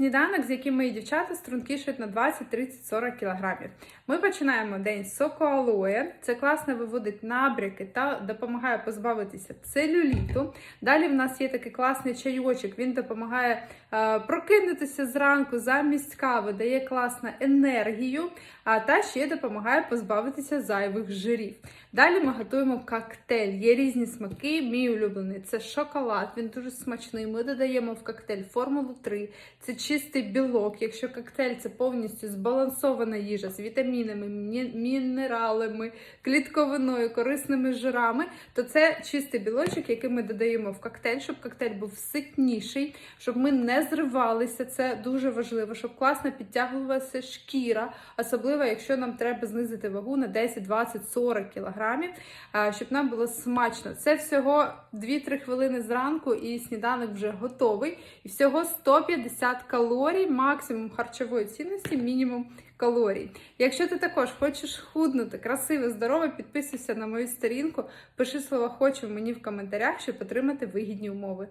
Сніданок, з яким мої дівчата стрункішують на 20, 30, 40 кілограмів. Ми починаємо день з соку алоє. Це класно виводить набряки та допомагає позбавитися целюліту. Далі в нас є такий класний чайочок. Він допомагає е, прокинутися зранку замість кави, дає класну енергію, а та ще допомагає позбавитися зайвих жирів. Далі ми готуємо коктейль. Є різні смаки. Мій улюблений це шоколад. Він дуже смачний. Ми додаємо в коктейль формулу 3. Це чистий білок. Якщо коктейль це повністю збалансована їжа з вітамінами, мінералами, клітковиною, корисними жирами, то це чистий білочок, який ми додаємо в коктейль, щоб коктейль був ситніший, щоб ми не зривалися. Це дуже важливо, щоб класно підтягувалася шкіра, особливо якщо нам треба знизити вагу на 10, 20, 40 кілограмів, щоб нам було смачно. Це всього 2-3 хвилини зранку, і сніданок вже готовий. І всього 150 калорій, максимум харчової цінності, мінімум калорій. Якщо ти також хочеш худнути, красиве, здорове, підписуйся на мою сторінку, пиши слово хочу мені в коментарях, щоб отримати вигідні умови.